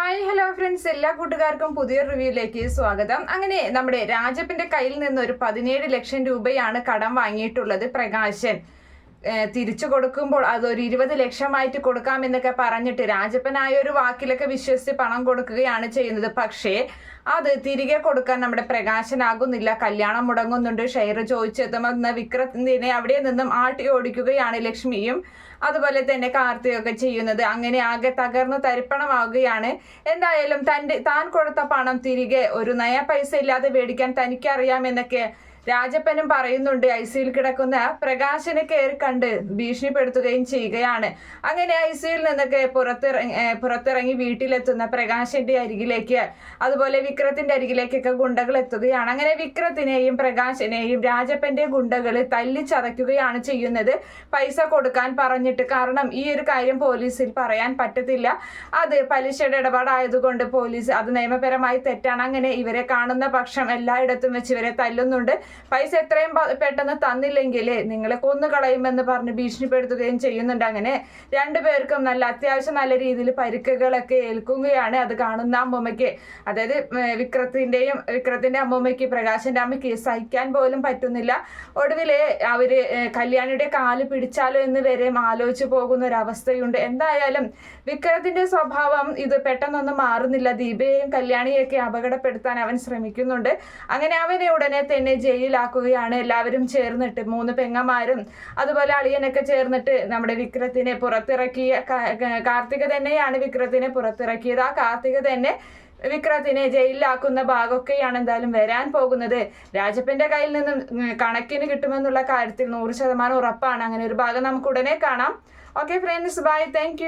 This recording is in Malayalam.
ഹായ് ഹലോ ഫ്രണ്ട്സ് എല്ലാ കൂട്ടുകാർക്കും പുതിയ റിവ്യൂയിലേക്ക് സ്വാഗതം. അങ്ങനെ നമ്മുടെ രാജപ്പിന്റെ കയ്യിൽ നിന്ന് ഒരു പതിനേഴ് ലക്ഷം രൂപയാണ് കടം വാങ്ങിയിട്ടുള്ളത് പ്രകാശൻ. തിരിച്ചു കൊടുക്കുമ്പോൾ അതൊരു ഇരുപത് ലക്ഷമായിട്ട് കൊടുക്കാം എന്നൊക്കെ പറഞ്ഞിട്ട് രാജപ്പനായ ഒരു വാക്കിലൊക്കെ വിശ്വസിച്ച് പണം കൊടുക്കുകയാണ് ചെയ്യുന്നത്. പക്ഷേ അത് തിരികെ കൊടുക്കാൻ നമ്മുടെ പ്രകാശനാകുന്നില്ല. കല്യാണം മുടങ്ങുന്നുണ്ട്. ഷെയർ ചോദിച്ചെത്തുമെന്ന് വിക്രത്തിനെ അവിടെ നിന്നും ആട്ടി ഓടിക്കുകയാണ് ലക്ഷ്മിയും അതുപോലെ തന്നെ കാർത്തികൊക്കെ ചെയ്യുന്നത്. അങ്ങനെ ആകെ തകർന്നു തരിപ്പണമാവുകയാണ്. എന്തായാലും തന്റെ താൻ കൊടുത്ത പണം തിരികെ ഒരു നയ പൈസ ഇല്ലാതെ മേടിക്കാൻ തനിക്കറിയാമെന്നൊക്കെ രാജപ്പനും പറയുന്നുണ്ട് ഐ സിയിൽ കിടക്കുന്ന പ്രകാശനെ കയറി കണ്ട് ഭീഷണിപ്പെടുത്തുകയും ചെയ്യുകയാണ്. അങ്ങനെ ഐ സിയിൽ നിന്നൊക്കെ പുറത്തിറങ്ങി പുറത്തിറങ്ങി വീട്ടിലെത്തുന്ന പ്രകാശന്റെ അരികിലേക്ക് അതുപോലെ വിക്രത്തിന്റെ അരികിലേക്കൊക്കെ ഗുണ്ടകൾ എത്തുകയാണ്. അങ്ങനെ വിക്രത്തിനെയും പ്രകാശനെയും രാജപ്പന്റെ ഗുണ്ടകൾ തല്ലി ചതയ്ക്കുകയാണ് ചെയ്യുന്നത്. പൈസ കൊടുക്കാൻ പറഞ്ഞിട്ട് കാരണം ഈ ഒരു കാര്യം പോലീസിൽ പറയാൻ പറ്റത്തില്ല. അത് പലിശയുടെ ഇടപാടായതുകൊണ്ട് പോലീസ് അത് നിയമപരമായി തെറ്റാണ്. അങ്ങനെ ഇവരെ കാണുന്ന പക്ഷം എല്ലായിടത്തും വെച്ച് ഇവരെ തല്ലുന്നുണ്ട്. പൈസ എത്രയും പെട്ടെന്ന് തന്നില്ലെങ്കിൽ നിങ്ങളെ കൊന്നു കൊന്നുകളയുമെന്ന് പറഞ്ഞ് ഭീഷണിപ്പെടുത്തുകയും ചെയ്യുന്നുണ്ട്. അങ്ങനെ രണ്ടുപേർക്കും നല്ല അത്യാവശ്യം നല്ല രീതിയിൽ പരിക്കുകളൊക്കെ ഏൽക്കുകയാണ് അത് കാണുന്ന അമ്മൂമ്മയ്ക്ക്. അതായത് വിക്രത്തിന്റെയും വിക്രത്തിന്റെ അമ്മൂമ്മയ്ക്ക് പ്രകാശന്റെ അമ്മയ്ക്ക് സഹിക്കാൻ പോലും പറ്റുന്നില്ല. ഒടുവിൽ അവർ കല്യാണിയുടെ കാൽ പിടിച്ചാലോ എന്ന് വരെ ആലോചിച്ച് പോകുന്ന ഒരവസ്ഥയുണ്ട്. എന്തായാലും വിക്രത്തിന്റെ സ്വഭാവം ഇത് പെട്ടെന്നൊന്നും മാറുന്നില്ല. ദീപയെയും കല്യാണിയെയൊക്കെ അപകടപ്പെടുത്താൻ അവൻ ശ്രമിക്കുന്നുണ്ട്. അങ്ങനെ അവനെ ഉടനെ തന്നെ ജയിലിലാക്കുകയാണ് എല്ലാവരും ചേർന്നിട്ട് മൂന്ന് പെങ്ങന്മാരും അതുപോലെ അളിയനൊക്കെ ചേർന്നിട്ട് നമ്മുടെ വിക്രത്തിനെ പുറത്തിറക്കിയ കാർത്തിക തന്നെയാണ് വിക്രത്തിനെ പുറത്തിറക്കിയത്. ആ കാർത്തിക തന്നെ വിക്രത്തിനെ ജയിലിലാക്കുന്ന ഭാഗമൊക്കെയാണ് എന്തായാലും വരാൻ പോകുന്നത്. രാജപ്പന്റെ കയ്യിൽ നിന്നും കണക്കിന് കിട്ടുമെന്നുള്ള കാര്യത്തിൽ നൂറ് ശതമാനം ഉറപ്പാണ്. അങ്ങനെ ഒരു ഭാഗം നമുക്ക് ഉടനെ കാണാം. Okay friends bye thank